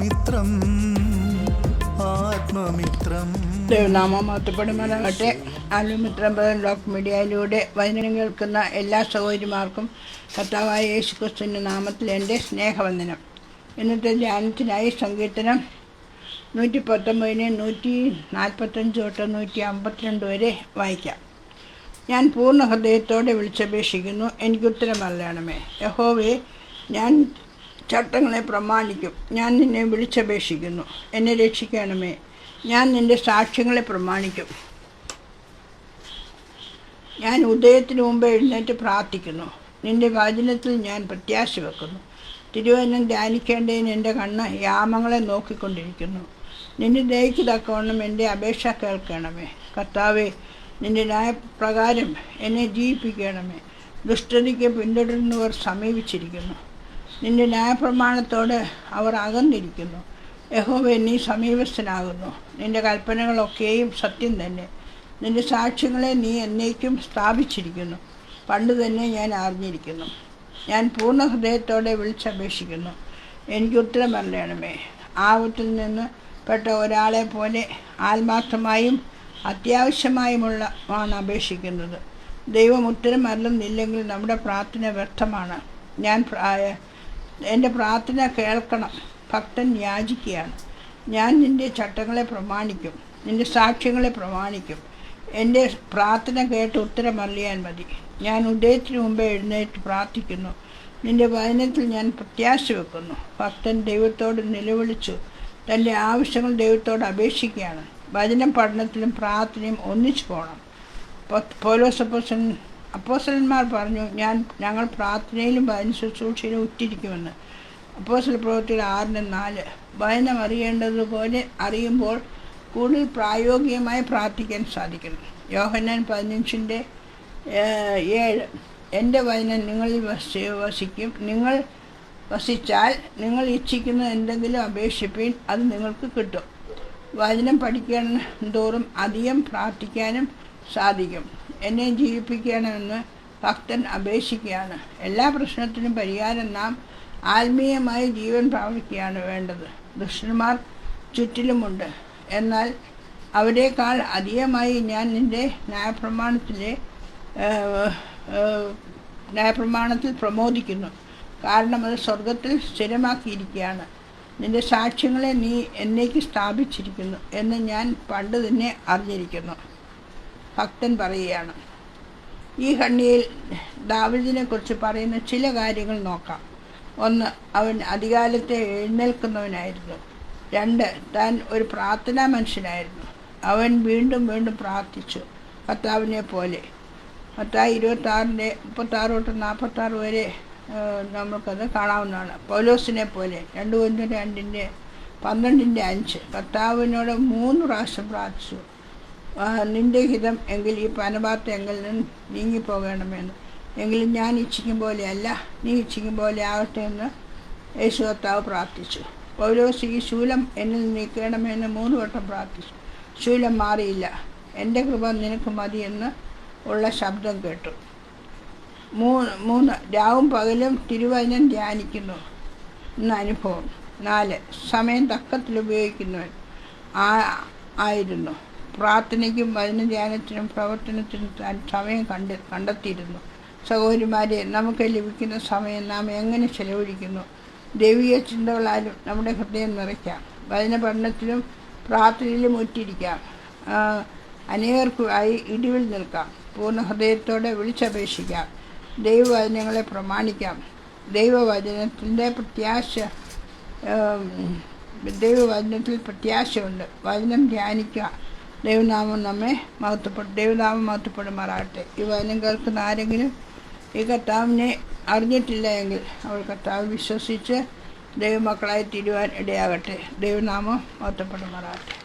ആത്മമിത്രം ആത്മമിത്രം. ദൈവനാമം മഹത്വപ്പെടുമാറാകട്ടെ ആലുമിത്രം ലോക്ക് മീഡിയയിലൂടെ വചനം കേൾക്കുന്ന എല്ലാ സഹോദരിമാർക്കും കർത്താവായ യേശു ക്രിസ്തുവിന്റെ നാമത്തിൽ എന്റെ സ്നേഹവന്ദനം. ഇന്നത്തെ ധ്യാനത്തിനായി സങ്കീർത്തനം നൂറ്റി പത്തൊമ്പതിന് നൂറ്റി നാൽപ്പത്തഞ്ച് തൊട്ട് നൂറ്റി അമ്പത്തിരണ്ട് വരെ വായിക്കാം. ഞാൻ പൂർണ ഹൃദയത്തോടെ വിളിച്ചപേക്ഷിക്കുന്നു. എനിക്ക് ഉത്തരം അറിയണമേ. യഹോവേ ഞാൻ ചട്ടങ്ങളെ പ്രമാണിക്കും. ഞാൻ നിന്നെ വിളിച്ചപേക്ഷിക്കുന്നു. എന്നെ രക്ഷിക്കണമേ. ഞാൻ നിന്റെ സാക്ഷ്യങ്ങളെ പ്രമാണിക്കും. ഞാൻ ഉദയത്തിന് മുമ്പ് എഴുന്നേറ്റ് പ്രാർത്ഥിക്കുന്നു. നിന്റെ വചനത്തിൽ ഞാൻ പ്രത്യാശ വെക്കുന്നു. തിരുവനന്തം ധ്യാനിക്കേണ്ടതിന് എന്റെ കണ്ണ് യാമങ്ങളെ നോക്കിക്കൊണ്ടിരിക്കുന്നു. നിന്റെ ദയക്ക് തക്കവണ്ണം എന്റെ അപേക്ഷ കേൾക്കണമേ. കർത്താവെ നിന്റെ ന്യായപ്രകാരം എന്നെ ജീവിപ്പിക്കണമേ. ദുഷ്ടതയ്ക്ക് പിന്തുടരുന്നവർ സമീപിച്ചിരിക്കുന്നു. നിന്റെ ന്യായപ്രമാണത്തോട് അവർ അകന്നിരിക്കുന്നു. യഹോവെ നീ സമീപസ്ഥനാകുന്നു. നിന്റെ കൽപ്പനകളൊക്കെയും സത്യം തന്നെ. നിന്റെ സാക്ഷ്യങ്ങളെ നീ എന്നേക്കും സ്ഥാപിച്ചിരിക്കുന്നു. പണ്ട് തന്നെ ഞാൻ അറിഞ്ഞിരിക്കുന്നു. ഞാൻ പൂർണ ഹൃദയത്തോടെ വിളിച്ചപേക്ഷിക്കുന്നു. എനിക്ക് ഉത്തരം പറയണമേ ആപത്തിൽ നിന്ന് പെട്ട ഒരാളെ പോലെ ആത്മാർത്ഥമായും അത്യാവശ്യമായുമുള്ള ആണ് അപേക്ഷിക്കുന്നത്. ദൈവം ഉത്തരം അല്ലെന്നില്ലെങ്കിൽ നമ്മുടെ പ്രാർത്ഥന വ്യർത്ഥമാണ്. ഞാൻ എന്റെ പ്രാർത്ഥന കേൾക്കണം. ഭക്തൻ യാചിക്കുകയാണ്. ഞാൻ നിന്റെ ചട്ടങ്ങളെ പ്രമാണിക്കും. നിന്റെ സാക്ഷ്യങ്ങളെ പ്രമാണിക്കും. എന്റെ പ്രാർത്ഥന കേട്ട് ഉത്തരം അറിയാൻ മതി. ഞാൻ ഉദയത്തിന് മുമ്പേ എഴുന്നേറ്റ് പ്രാർത്ഥിക്കുന്നു. നിന്റെ വചനത്തിൽ ഞാൻ പ്രത്യാശ വെക്കുന്നു. ഭക്തൻ ദൈവത്തോട് നിലവിളിച്ചു. തന്റെ ആവശ്യങ്ങൾ ദൈവത്തോട് അപേക്ഷിക്കുകയാണ്. വചനം പഠനത്തിലും പ്രാർത്ഥനയും ഒന്നിച്ചു പോകണം പോലോസ് അപ്പോസൻ അപ്പോസലന്മാർ പറഞ്ഞു ഞാൻ ഞങ്ങൾ പ്രാർത്ഥനയിലും വചന ശുശ്രൂഷയിലും ഉറ്റിരിക്കുമെന്ന്. അപ്പോസല പ്രവൃത്തിയിൽ ആറിന് നാല്. ഭയനം അറിയേണ്ടതുപോലെ അറിയുമ്പോൾ കൂടുതൽ പ്രായോഗികമായി പ്രാർത്ഥിക്കാൻ സാധിക്കുന്നു യോഹന്നാൻ പതിനഞ്ചിന്റെ ഏഴ്. എന്റെ വചനം നിങ്ങളിൽ വസി വസിക്കും. നിങ്ങൾ വസിച്ചാൽ നിങ്ങൾ ഇച്ഛിക്കുന്ന എന്തെങ്കിലും അപേക്ഷിപ്പീൻ അത് നിങ്ങൾക്ക് കിട്ടും. വചനം പഠിക്കാൻ തോറും അധികം പ്രാർത്ഥിക്കാനും സാധിക്കും. എന്നെ ജീവിപ്പിക്കണമെന്ന് ഭക്തൻ അപേക്ഷിക്കുകയാണ്. എല്ലാ പ്രശ്നത്തിനും പരിഹാരം നാം ആത്മീയമായി ജീവൻ പ്രാപിക്കുകയാണ് വേണ്ടത്. ദുഷ്ടന്മാർ ചുറ്റിലുമുണ്ട്. എന്നാൽ അവരെക്കാൾ അധികമായി ഞാൻ നിന്റെ ന്യായപ്രമാണത്തിലെ ന്യായപ്രമാണത്തിൽ പ്രമോദിക്കുന്നു. കാരണം അത് സ്വർഗത്തിൽ സ്ഥിരമാക്കിയിരിക്കുകയാണ്. നിന്റെ സാക്ഷ്യങ്ങളെ നീ എന്നേക്ക് സ്ഥാപിച്ചിരിക്കുന്നു എന്ന് ഞാൻ പണ്ട് തന്നെ അറിഞ്ഞിരിക്കുന്നു. ഭക്തൻ പറയുകയാണ്. ഈ കണ്ണിയിൽ ദാവിദിനെ കുറിച്ച് പറയുന്ന ചില കാര്യങ്ങൾ നോക്കാം. ഒന്ന് അവൻ അധികാലത്തെ എഴുന്നേൽക്കുന്നവനായിരുന്നു. രണ്ട് താൻ ഒരു പ്രാർത്ഥനാ മനുഷ്യനായിരുന്നു. അവൻ വീണ്ടും വീണ്ടും പ്രാർത്ഥിച്ചു കർത്താവിനെ പോലെ. മത്തായി ഇരുപത്താറിന്റെ മുപ്പത്താറ് തൊട്ട് നാൽപ്പത്താറ് വരെ നമ്മൾക്കത് കാണാവുന്നതാണ്. പൗലോസിനെ പോലെ രണ്ട് ഒന്ന് രണ്ടിന്റെ പന്ത്രണ്ടിന്റെ അഞ്ച്. കർത്താവിനോട് മൂന്ന് പ്രാവശ്യം പ്രാർത്ഥിച്ചു. നിന്റെ ഹിതം എങ്കിൽ ഈ പനപാത്ത എങ്കിൽ നിന്ന് നീങ്ങിപ്പോകണമെന്ന്. എങ്കിലും ഞാൻ ഇച്ഛിക്കും പോലെയല്ല നീ ഇച്ഛിക്കും പോലെ ആകട്ടെ എന്ന് യേശു കർത്താവ് പ്രാർത്ഥിച്ചു. പൗലോസ് ഈ ശൂലം എന്നിൽ നീക്കണമെന്ന് മൂന്ന് വട്ടം പ്രാർത്ഥിച്ചു. ശൂലം മാറിയില്ല. എന്റെ കൃപ നിനക്ക് മതി എന്ന് ഉള്ള ശബ്ദം കേട്ടു. മൂന്ന് മൂന്ന് രാവും പകലും തിരുവചനം ധ്യാനിക്കുന്നു. എന്ന അനുഭവം. നാല് സമയം തക്കത്തിൽ ഉപയോഗിക്കുന്നവൻ ആ ആയിരുന്നു. പ്രാർത്ഥനയ്ക്കും ഭജന ധ്യാനത്തിനും പ്രവർത്തനത്തിനും താൻ സമയം കണ്ട് കണ്ടെത്തിയിരുന്നു. സഹോദരിമാരെ നമുക്ക് ലഭിക്കുന്ന സമയം നാം എങ്ങനെ ചെലവഴിക്കുന്നു? ദൈവിക ചിന്തകളാലും നമ്മുടെ ഹൃദയം നിറയ്ക്കാം. വചന പഠനത്തിലും പ്രാർത്ഥനയിലും ഒറ്റിരിക്കാം. അനേകർക്കായി ഇടിവിൽ നിൽക്കാം. പൂർണ ഹൃദയത്തോടെ വിളിച്ചപേക്ഷിക്കാം. ദൈവവചനങ്ങളെ പ്രമാണിക്കാം. ദൈവവചനത്തിന്റെ പ്രത്യാശ ദൈവവചനത്തിൽ പ്രത്യാശയുണ്ട്. വചനം ധ്യാനിക്കുക. ദൈവനാമം നമ്മെ മഹത്വപ്പെടും ദൈവനാമം മഹത്വപ്പെടുമാറാകട്ടെ ഈ വചനം കേൾക്കുന്ന ആരെങ്കിലും ഈ കർത്താവിനെ അറിഞ്ഞിട്ടില്ല എങ്കിൽ അവൾ കർത്താവ് വിശ്വസിച്ച് ദൈവമക്കളായി തീരുവാൻ ഇടയാകട്ടെ. ദൈവനാമം മഹത്വപ്പെടുമാറാകട്ടെ